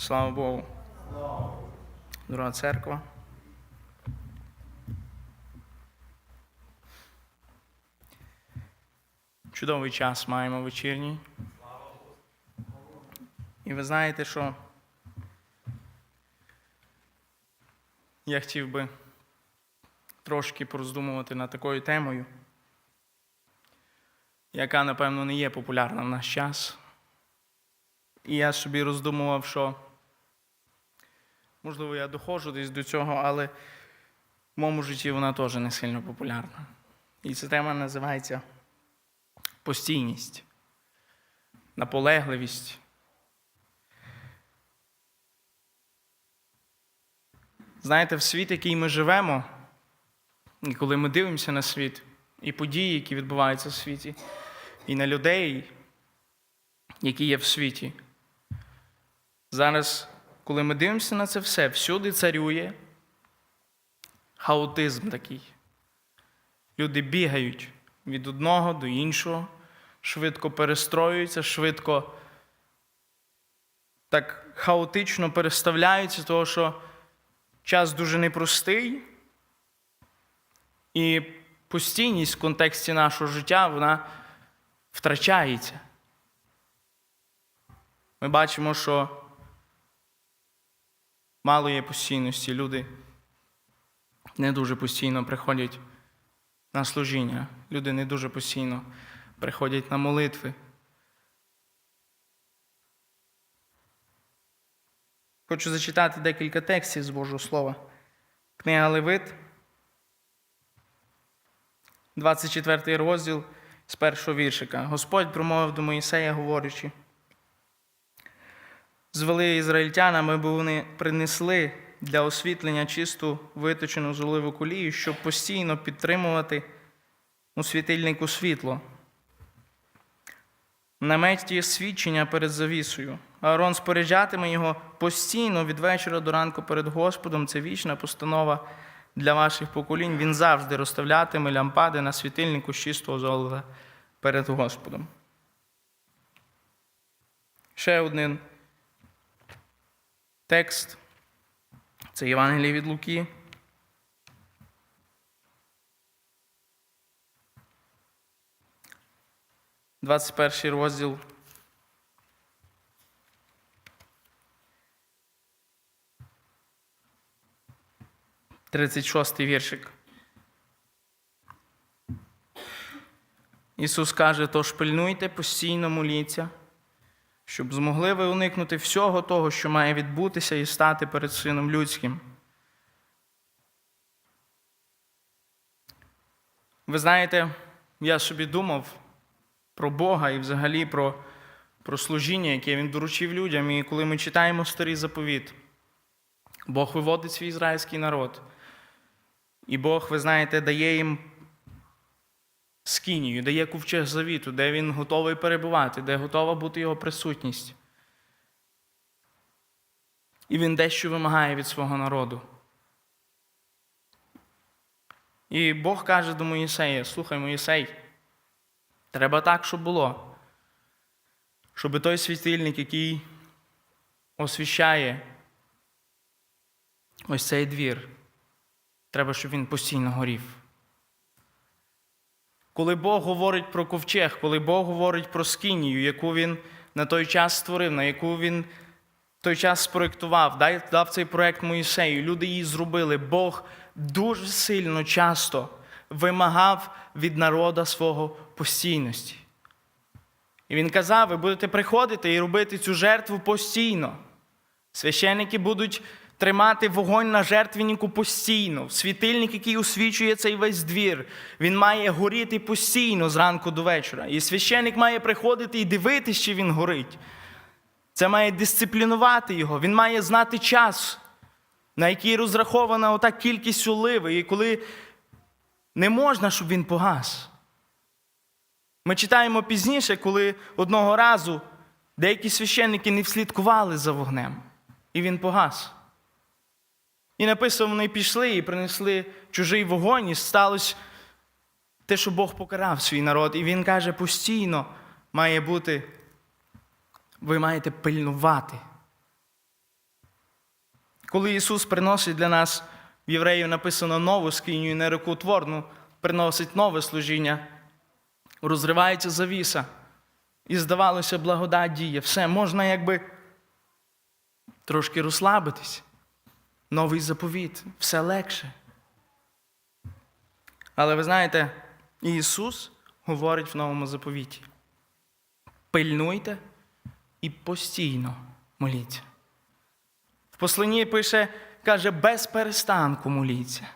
Слава Богу. Дорога церква. Чудовий час маємо вечірній. І ви знаєте, що я хотів би трошки пороздумувати над такою темою, яка, напевно, не є популярна в наш час. І я собі роздумував, що можливо я доходжу десь до цього, але в моєму житті вона теж не сильно популярна. І ця тема називається постійність, наполегливість. Знаєте, в світ, який ми живемо, і коли ми дивимося на світ, і події, які відбуваються в світі, і на людей, які є в світі. Зараз, коли ми дивимося на це все, всюди царює хаотизм такий. Люди бігають від одного до іншого, швидко перестроюються, швидко так хаотично переставляються, тому що час дуже непростий, і постійність в контексті нашого життя вона втрачається. Ми бачимо, що мало є постійності. Люди не дуже постійно приходять на служіння. Люди не дуже постійно приходять на молитви. Хочу зачитати декілька текстів з Божого Слова. Книга Левит, 24 розділ з першого віршика. Господь промовив до Моїсея, говорячи. Звели ізраїльтянами, бо вони принесли для освітлення чисту виточену золиву колію, щоб постійно підтримувати у світильнику світло. Наметі свідчення перед завісою. Аарон споряджатиме його постійно від вечора до ранку перед Господом. Це вічна постанова для ваших поколінь. Він завжди розставлятиме лямпади на світильнику з чистого золота перед Господом. Ще один текст. Це Євангеліє від Луки. Двадцять перший розділ. Тридцять шостий віршик. Ісус каже, тож пильнуйте, постійно моліться, щоб змогли ви уникнути всього того, що має відбутися і стати перед Сином Людським. Ви знаєте, я собі думав про Бога і взагалі про, про служіння, яке Він доручив людям. І коли ми читаємо старий заповіт, Бог виводить свій ізраїльський народ. І Бог, ви знаєте, дає їм скинію, дає ковчег завіту, де він готовий перебувати, де готова бути його присутність. І він дещо вимагає від свого народу. І Бог каже до Моїсея: слухай, Моїсей, треба так, щоб було. Щоб той світильник, який освіщає ось цей двір, треба, щоб він постійно горів. Коли Бог говорить про ковчег, коли Бог говорить про скинію, яку він на той час створив, на яку він той час спроєктував, дав цей проект Моїсею, люди її зробили. Бог дуже сильно часто вимагав від народа свого постійності. І він казав: ви будете приходити і робити цю жертву постійно. Священники будуть тримати вогонь на жертвеннику постійно. Світильник, який освічує цей весь двір, він має горіти постійно зранку до вечора. І священник має приходити і дивитися, чи він горить. Це має дисциплінувати його. Він має знати час, на який розрахована ота кількість оливи, і коли не можна, щоб він погас. Ми читаємо пізніше, коли одного разу деякі священники не вслідкували за вогнем, і він погас. І написано, вони пішли і принесли чужий вогонь, і сталося те, що Бог покарав свій народ. І він каже, постійно має бути, ви маєте пильнувати Коли Ісус приносить для нас, в євреїв написано нову скиню, і нерукотворну, приносить нове служіння, розривається завіса. І здавалося, благодать діє. Все, можна якби трошки розслабитись. Новий заповіт, все легше. Але ви знаєте, Ісус говорить в новому заповіті: пильнуйте і постійно моліться. В посланні пише, каже, без перестанку моліться.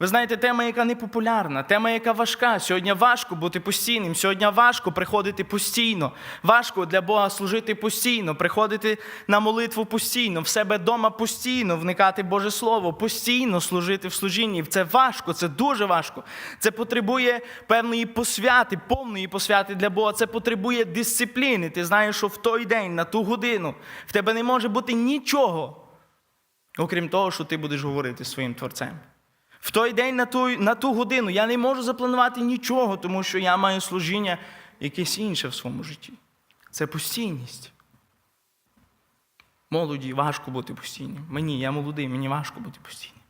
Ви знаєте, тема, яка не популярна, тема, яка важка. Сьогодні важко бути постійним, сьогодні важко приходити постійно. Важко для Бога служити постійно, приходити на молитву постійно, в себе вдома постійно, вникати в Боже Слово, постійно служити в служінні. Це важко, це дуже важко. Це потребує певної посвяти, повної посвяти для Бога. Це потребує дисципліни. Ти знаєш, що в той день, на ту годину, в тебе не може бути нічого, окрім того, що ти будеш говорити своїм творцем. В той день на ту, на ту годину я не можу запланувати нічого, тому що я маю служіння якесь інше в своєму житті. Це постійність. Молоді важко бути постійним. Мені, я молодий, мені важко бути постійним.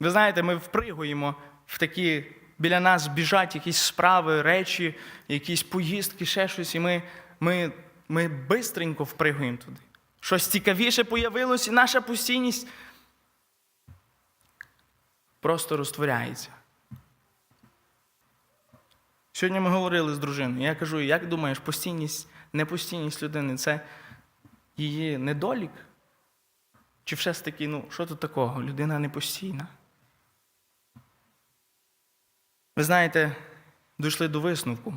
Ви знаєте, ми впригуємо в такі, біля нас біжать якісь справи, речі, якісь поїздки, ще щось, і ми, ми, ми бистренько впригуємо туди. Щось цікавіше появилось, і наша постійність просто розтворяється. Сьогодні ми говорили з дружиною. Я кажу, як думаєш, постійність, непостійність людини це її недолік? Чи все ж таки, ну, що тут такого? Людина непостійна. Ви знаєте, дійшли до висновку.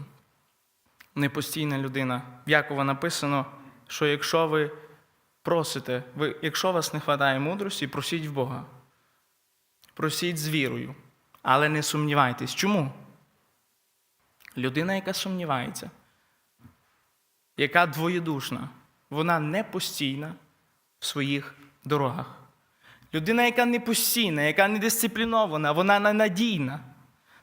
Непостійна людина. В Якова написано, що якщо ви просите, ви, якщо вас не вистачає мудрості, просіть в Бога. Просіть з вірою, але не сумнівайтесь. Чому? Людина, яка сумнівається, яка двоєдушна, вона не постійна в своїх дорогах. Людина, яка не постійна, яка не дисциплінована, вона ненадійна.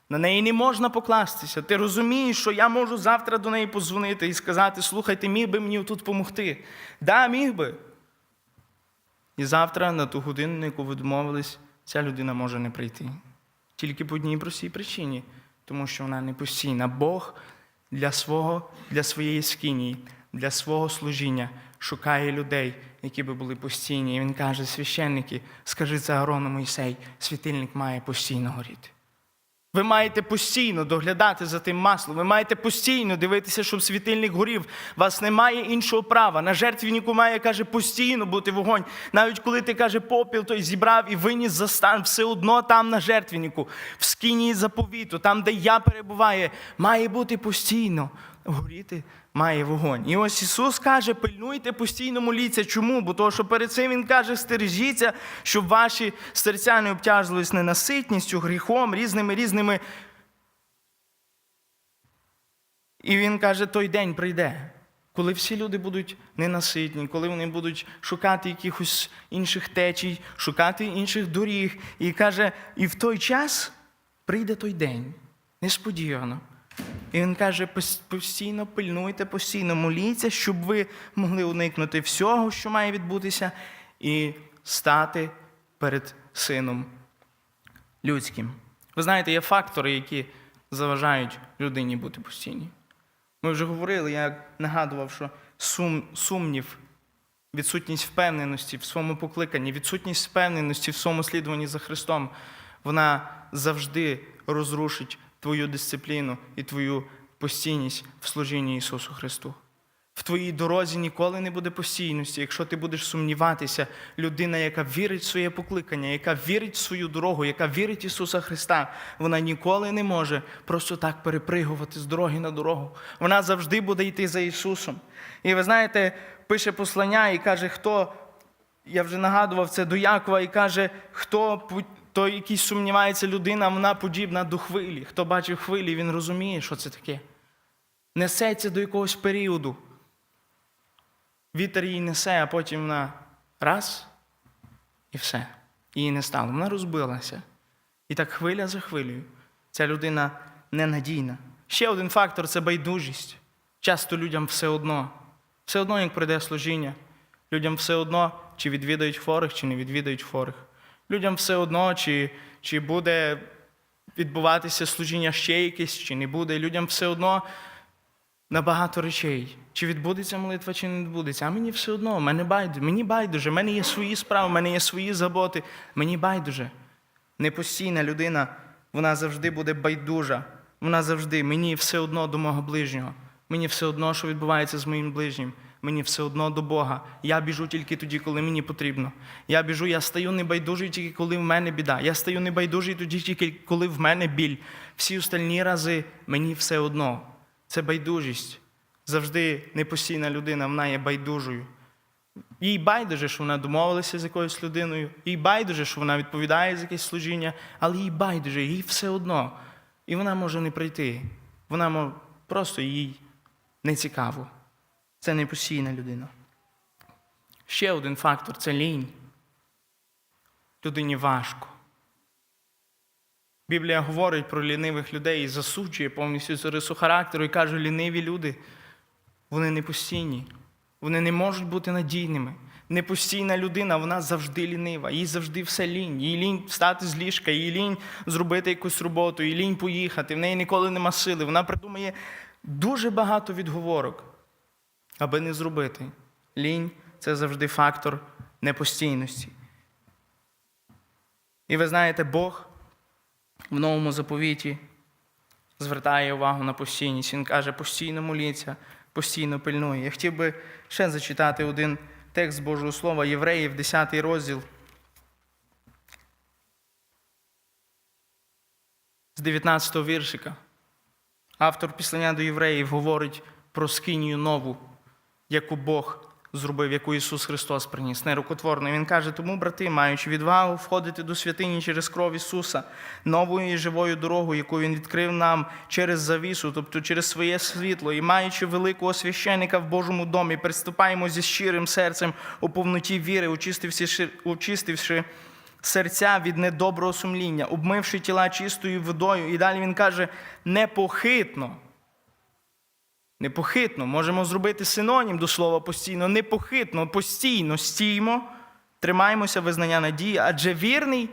На неї не можна покластися. Ти розумієш, що я можу завтра до неї позвонити і сказати: слухай, ти міг би мені тут допомогти. Да, міг би. І завтра, на ту годину, на яку ви домовились, ця людина може не прийти. Тільки по одній простій причині, тому що вона не постійна. Бог для, свого, для своєї скинії, для свого служіння шукає людей, які би були постійні. І він каже: священники, скажи це Арону Мойсей, світильник має постійно горіти. Ви маєте постійно доглядати за тим маслом. Ви маєте постійно дивитися, щоб світильник горів. Вас немає іншого права. На жертвеннику має, каже, постійно бути вогонь. Навіть коли ти каже, попіл той зібрав і виніс за стан, все одно там на жертвеннику, в скині заповіту, там, де я перебуваю, має бути постійно. Горіти має вогонь. І ось Ісус каже, пильнуйте постійно моліться. Чому? Бо того, що перед цим Він каже, стережіться, щоб ваші серця не обтяжувались ненаситністю, гріхом, різними різними. І він каже, той день прийде, коли всі люди будуть ненаситні, коли вони будуть шукати якихось інших течій, шукати інших доріг. І каже, і в той час прийде той день, несподівано. І він каже: постійно пильнуйте, постійно моліться, щоб ви могли уникнути всього, що має відбутися, і стати перед сином людським. Ви знаєте, є фактори, які заважають людині бути постійній. Ми вже говорили, я нагадував, що сум, сумнів, відсутність впевненості в своєму покликанні, відсутність впевненості в своєму слідуванні за Христом, вона завжди розрушить твою дисципліну і твою постійність в служінні Ісусу Христу. В твоїй дорозі ніколи не буде постійності, якщо ти будеш сумніватися, людина, яка вірить в своє покликання, яка вірить в свою дорогу, яка вірить в Ісуса Христа, вона ніколи не може просто так перепригувати з дороги на дорогу. Вона завжди буде йти за Ісусом. І ви знаєте, пише послання і каже, хто, я вже нагадував це до Якова, і каже, хто той, який сумнівається людина, вона подібна до хвилі. Хто бачив хвилі, він розуміє, що це таке. Несеться до якогось періоду. Вітер її несе, а потім вона раз і все. Її не стало. Вона розбилася. І так хвиля за хвилею. Ця людина ненадійна. Ще один фактор це байдужість. Часто людям все одно. Все одно, як прийде служіння. Людям все одно, чи відвідають хворих, чи не відвідають хворих. Людям все одно, чи, чи буде відбуватися служіння ще якесь, чи не буде. Людям все одно на багато речей. Чи відбудеться молитва, чи не відбудеться. А мені все одно, мене байдуже. Мені байдуже. В мене є свої справи, в мене є свої заботи. Мені байдуже. Непостійна людина, вона завжди буде байдужа. Вона завжди, мені все одно до мого ближнього. Мені все одно, що відбувається з моїм ближнім. Мені все одно до Бога. Я біжу тільки тоді, коли мені потрібно. Я біжу, я стаю небайдужий тільки коли в мене біда. Я стаю небайдужий тоді, тільки коли в мене біль. Всі остальні рази мені все одно. Це байдужість. Завжди непостійна людина, вона є байдужою. Їй байдуже, що вона домовилася з якоюсь людиною, їй байдуже, що вона відповідає за якесь служіння, але їй байдуже, їй все одно. І вона може не прийти. Вона може, просто їй не цікаво. Це непостійна людина. Ще один фактор це лінь. Людині важко. Біблія говорить про лінивих людей і засуджує повністю цю рису характеру і каже, ліниві люди, вони не постійні, вони не можуть бути надійними. Непостійна людина, вона завжди лінива, їй завжди все лінь. Їй лінь встати з ліжка, їй лінь зробити якусь роботу, їй лінь поїхати, в неї ніколи нема сили. Вона придумає дуже багато відговорок, аби не зробити. Лінь це завжди фактор непостійності. І ви знаєте, Бог в новому заповіті звертає увагу на постійність. Він каже, постійно моліться, постійно пильнує. Я хотів би ще зачитати один текст Божого Слова Євреїв, 10 розділ. З 19 віршика. Автор післання до євреїв говорить про скинію нову, яку Бог зробив, яку Ісус Христос приніс, нерукотворно. Він каже, тому, брати, маючи відвагу входити до святині через кров Ісуса, новою і живою дорогою, яку Він відкрив нам через завісу, тобто через своє світло, і маючи великого священника в Божому домі, приступаємо зі щирим серцем у повноті віри, очистивши, очистивши серця від недоброго сумління, обмивши тіла чистою водою. І далі він каже, непохитно. Непохитно, можемо зробити синонім до слова постійно. Непохитно, постійно стіймо, тримаємося визнання надії, адже вірний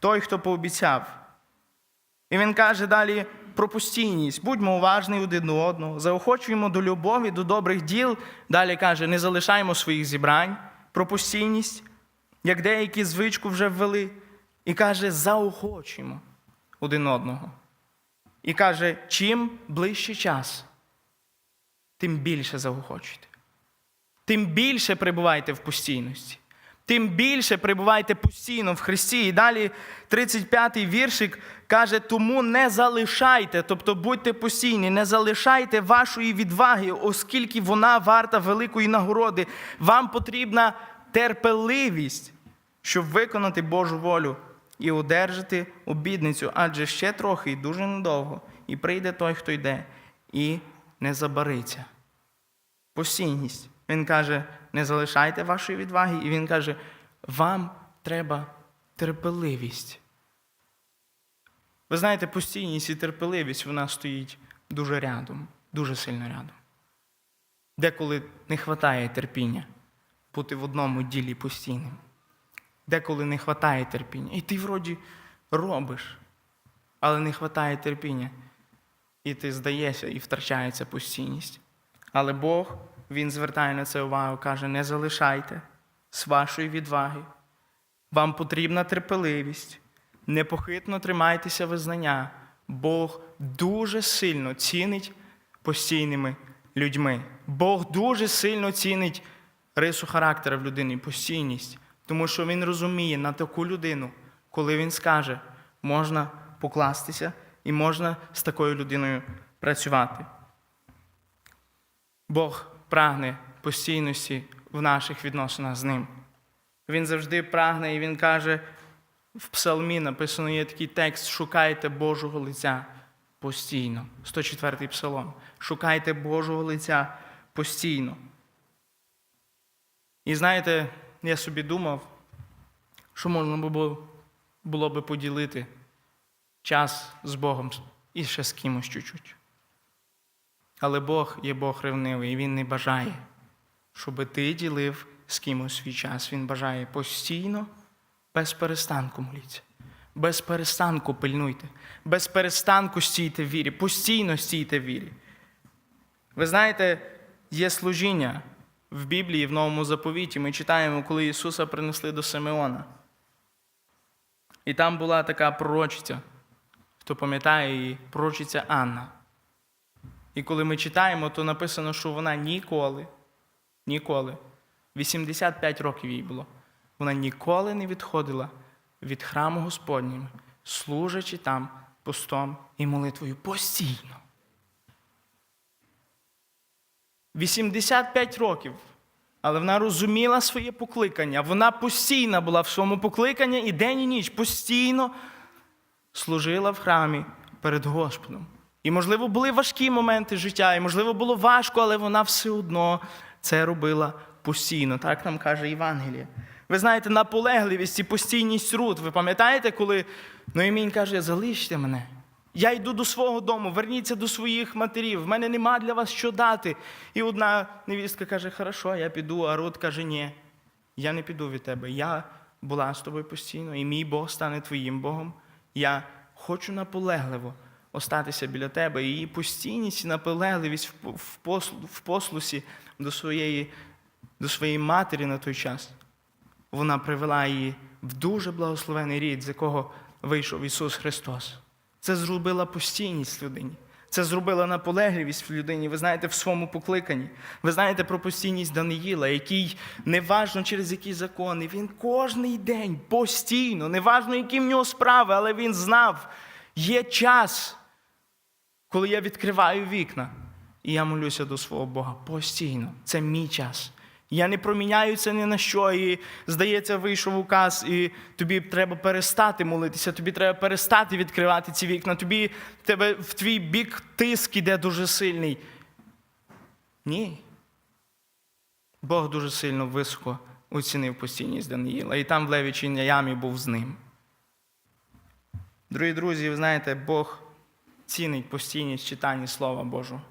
той, хто пообіцяв. І він каже далі про постійність. Будьмо уважні один до одного, заохочуємо до любові, до добрих діл. Далі каже, не залишаємо своїх зібрань про постійність, як деякі звичку вже ввели. І каже, заохочуємо один одного. І каже, чим ближче час тим більше заохочуйте. Тим більше перебувайте в постійності. Тим більше перебувайте постійно в Христі. І далі 35-й віршик каже: тому не залишайте, тобто будьте постійні, не залишайте вашої відваги, оскільки вона варта великої нагороди. Вам потрібна терпеливість, щоб виконати Божу волю і одержати обідницю, адже ще трохи і дуже недовго, і прийде той, хто йде, і не забариться. Постійність. Він каже, не залишайте вашої відваги, і він каже, вам треба терпеливість. Ви знаєте, постійність і терпеливість вона стоїть дуже рядом, дуже сильно рядом. Деколи не вистачає терпіння бути в одному ділі постійним. Деколи не вистачає терпіння. І ти вроді робиш, але не вистачає терпіння. І ти здаєшся, і втрачається постійність. Але Бог, Він звертає на це увагу, каже: не залишайте з вашої відваги. Вам потрібна терпеливість, непохитно тримайтеся визнання. Бог дуже сильно цінить постійними людьми. Бог дуже сильно цінить рису характера в людині, постійність, тому що Він розуміє на таку людину, коли він скаже, можна покластися і можна з такою людиною працювати. Бог прагне постійності в наших відносинах з ним. Він завжди прагне, і він каже, в псалмі написано є такий текст: шукайте Божого лиця постійно. 104-й псалом. Шукайте Божого лиця постійно. І знаєте, я собі думав, що можна було, би поділити час з Богом і ще з кимось чуть-чуть. Але Бог є Бог ревнивий, і Він не бажає, щоб ти ділив з кимось свій час. Він бажає постійно, без перестанку моліться. Без перестанку пильнуйте, без перестанку стійте в вірі, постійно стійте в вірі. Ви знаєте, є служіння в Біблії, в Новому заповіті. Ми читаємо, коли Ісуса принесли до Симеона. І там була така пророчиця, хто пам'ятає її, пророчиця Анна. І коли ми читаємо, то написано, що вона ніколи, ніколи, 85 років їй було, вона ніколи не відходила від храму Господнього, служачи там постом і молитвою постійно. 85 років. Але вона розуміла своє покликання. Вона постійно була в своєму покликанні і день і ніч постійно служила в храмі перед Господом. І, можливо, були важкі моменти життя, і, можливо, було важко, але вона все одно це робила постійно. Так нам каже Євангеліє. Ви знаєте, наполегливість і постійність руд. Ви пам'ятаєте, коли Ноємінь каже, залиште мене. Я йду до свого дому, верніться до своїх матерів. В мене нема для вас що дати. І одна невістка каже, хорошо, я піду, а Рут каже, ні, я не піду від тебе. Я була з тобою постійно, і мій Бог стане твоїм Богом. Я хочу наполегливо остатися біля тебе. Її постійність і наполегливість в послусі до своєї, до своєї матері на той час. Вона привела її в дуже благословений рід, з якого вийшов Ісус Христос. Це зробила постійність людині. Це зробила наполегливість в людині. Ви знаєте, в своєму покликанні. Ви знаєте про постійність Даниїла, який неважно через які закони, він кожний день постійно, неважно, які в нього справи, але він знав, є час, коли я відкриваю вікна, і я молюся до свого Бога постійно. Це мій час. Я не проміняю це ні на що. І, здається, вийшов указ, і тобі треба перестати молитися, тобі треба перестати відкривати ці вікна. Тобі тебе в твій бік тиск іде дуже сильний. Ні. Бог дуже сильно високо оцінив постійність Даниїла. І там в Левічій ямі був з ним. Дорогі друзі, ви знаєте, Бог цінить постійність читання Слова Божого.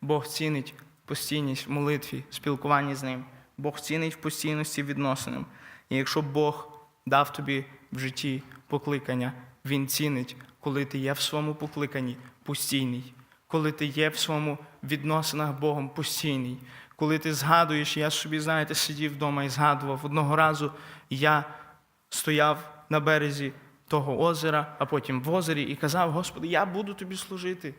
Бог цінить постійність в молитві, спілкуванні з ним. Бог цінить в постійності відносинам. І якщо Бог дав тобі в житті покликання, Він цінить, коли ти є в своєму покликанні постійний, коли ти є в своєму відносинах Богом постійний, коли ти згадуєш, я собі, знаєте, сидів вдома і згадував. Одного разу я стояв на березі того озера, а потім в озері і казав, Господи, я буду тобі служити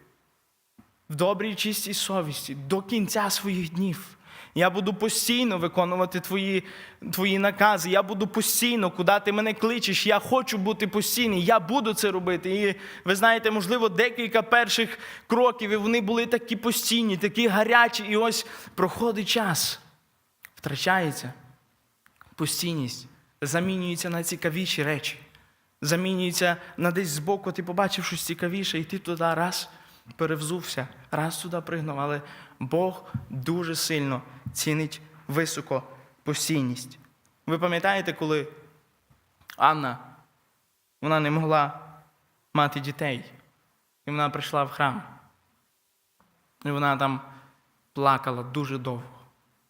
в добрій чистій совісті до кінця своїх днів. Я буду постійно виконувати твої, твої накази. Я буду постійно, куди ти мене кличеш. Я хочу бути постійний. Я буду це робити. І ви знаєте, можливо, декілька перших кроків, і вони були такі постійні, такі гарячі. І ось проходить час. Втрачається постійність, замінюється на цікавіші речі. Замінюється на десь збоку, ти побачив щось цікавіше, і ти туди раз перевзувся, раз туди пригнув. Але Бог дуже сильно цінить високо постійність. Ви пам'ятаєте, коли Анна вона не могла мати дітей, і вона прийшла в храм. І вона там плакала дуже довго,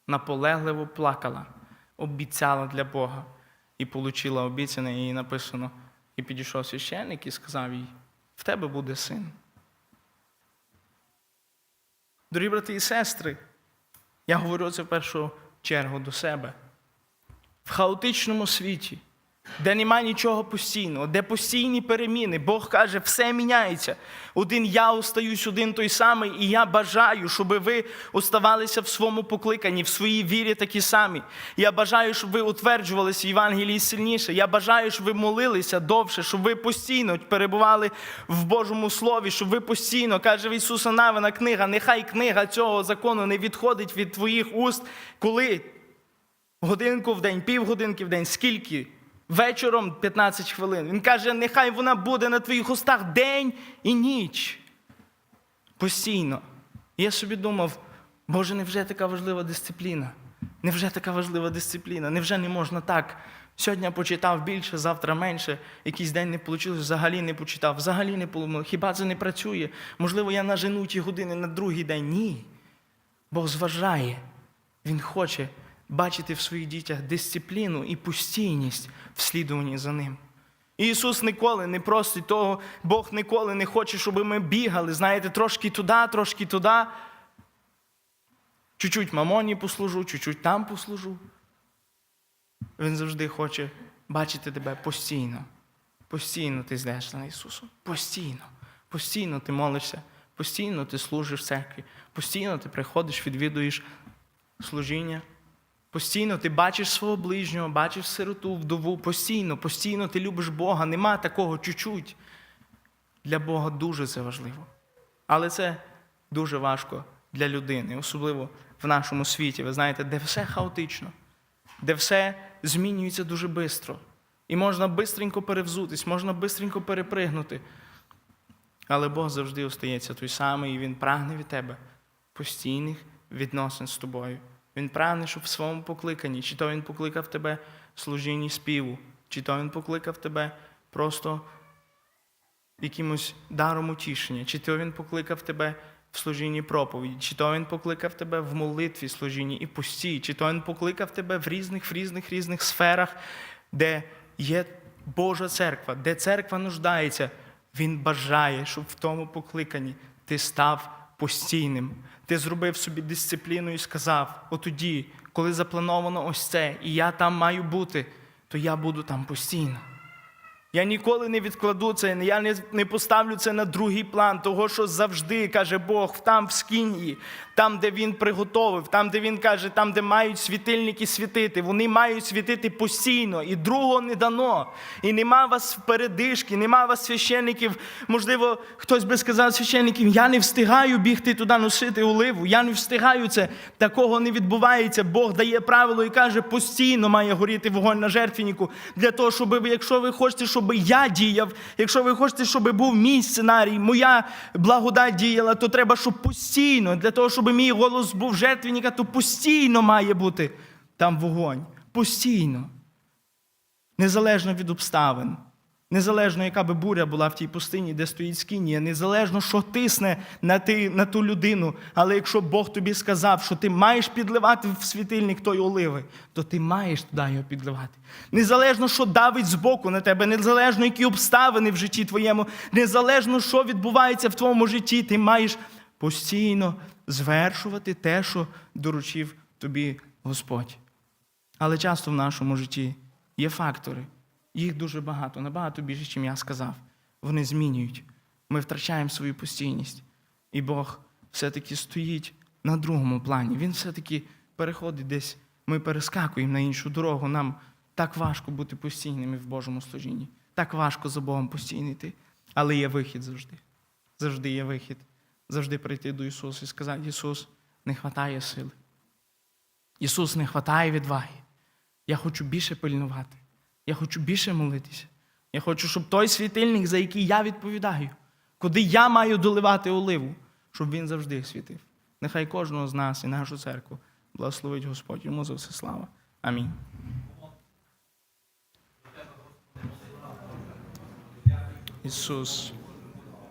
наполегливо плакала, обіцяла для Бога і отримала обіцяне, і написано. І підійшов священник і сказав їй: в тебе буде син. Дорогі брати і сестри, я говорю це в першу чергу до себе. В хаотичному світі, де немає нічого постійного, де постійні переміни, Бог каже, все міняється. Один я остаюсь один той самий, і я бажаю, щоб ви оставалися в своєму покликанні, в своїй вірі такі самі. Я бажаю, щоб ви утверджувалися в Євангелії сильніше. Я бажаю, щоб ви молилися довше, щоб ви постійно перебували в Божому Слові, щоб ви постійно, каже в Ісуса Навина книга, нехай книга цього закону не відходить від твоїх уст, коли годинку в день, півгодинки в день, скільки? Вечором 15 хвилин. Він каже, нехай вона буде на твоїх устах день і ніч. Постійно. І я собі думав, Боже, невже така важлива дисципліна? Невже така важлива дисципліна? Невже не можна так? Сьогодні почитав більше, завтра менше, якийсь день не вийшло, взагалі не почитав, взагалі не поломив. Хіба це не працює? Можливо, я нажену ті години на другий день. Ні. Бог зважає. Він хоче бачити в своїх дітях дисципліну і постійність в слідуванні за ним. Ісус ніколи не просить того, Бог ніколи не хоче, щоб ми бігали, знаєте, трошки туди, трошки туди. Чуть-чуть мамоні послужу, чуть-чуть там послужу. Він завжди хоче бачити тебе постійно. Постійно ти йдеш на Ісусу. Постійно. Постійно ти молишся, постійно ти служиш в церкві, постійно ти приходиш, відвідуєш служіння. Постійно ти бачиш свого ближнього, бачиш сироту, вдову, постійно, постійно ти любиш Бога. Нема такого чуть-чуть. Для Бога дуже це важливо. Але це дуже важко для людини, особливо в нашому світі. Ви знаєте, де все хаотично, де все змінюється дуже швидко. І можна бистренько перевзутись, можна бистренько перепригнути. Але Бог завжди остається той самий, і Він прагне від тебе постійних відносин з тобою. Він прагне, щоб в своєму покликанні, чи то Він покликав тебе в служінні співу, чи то Він покликав тебе просто якимось даром утішення, чи то Він покликав тебе в служінні проповіді, чи то Він покликав тебе в молитві служінні і постій, чи то Він покликав тебе в різних, в різних, різних сферах, де є Божа церква, де церква нуждається. Він бажає, щоб в тому покликанні ти став постійним. Ти зробив собі дисципліну і сказав: отоді, коли заплановано ось це, і я там маю бути, то я буду там постійно. Я ніколи не відкладу це, я не, поставлю це на другий план, того, що завжди каже Бог, там в скинії, там, де він приготовив, там, де він каже, там, де мають світильники світити, вони мають світити постійно, і другого не дано. І нема вас передишки, нема вас священників. Можливо, хтось би сказав священників, я не встигаю бігти туди носити оливу, я не встигаю це. Такого не відбувається. Бог дає правило і каже, постійно має горіти вогонь на жертвеннику, для того, щоб ви, якщо ви хочете, щоб я діяв, якщо ви хочете, щоб був мій сценарій, моя благодать діяла, то треба, щоб постійно, для того, щоб мій голос був жертвенника, то постійно має бути там вогонь. Постійно. Незалежно від обставин. Незалежно, яка би буря була в тій пустині, де стоїть скинія, незалежно, що тисне на, ти, на ту людину. Але якщо Бог тобі сказав, що ти маєш підливати в світильник тої оливи, то ти маєш туди його підливати. Незалежно, що давить збоку на тебе, незалежно, які обставини в житті твоєму, незалежно, що відбувається в твоєму житті, ти маєш постійно звершувати те, що доручив тобі Господь. Але часто в нашому житті є фактори. Їх дуже багато, набагато більше, ніж я сказав. Вони змінюють. Ми втрачаємо свою постійність. І Бог все-таки стоїть на другому плані. Він все-таки переходить десь. Ми перескакуємо на іншу дорогу. Нам так важко бути постійними в Божому служінні. Так важко за Богом постійно йти. Але є вихід завжди. Завжди є вихід. Завжди прийти до Ісуса і сказати: Ісус, не вистачає сили. Ісус, не вистачає відваги. Я хочу більше пильнувати. Я хочу більше молитися. Я хочу, щоб той світильник, за який я відповідаю, куди я маю доливати оливу, щоб він завжди світив. Нехай кожного з нас і нашу церкву благословить Господь. Йому за все слава. Амінь. Ісус.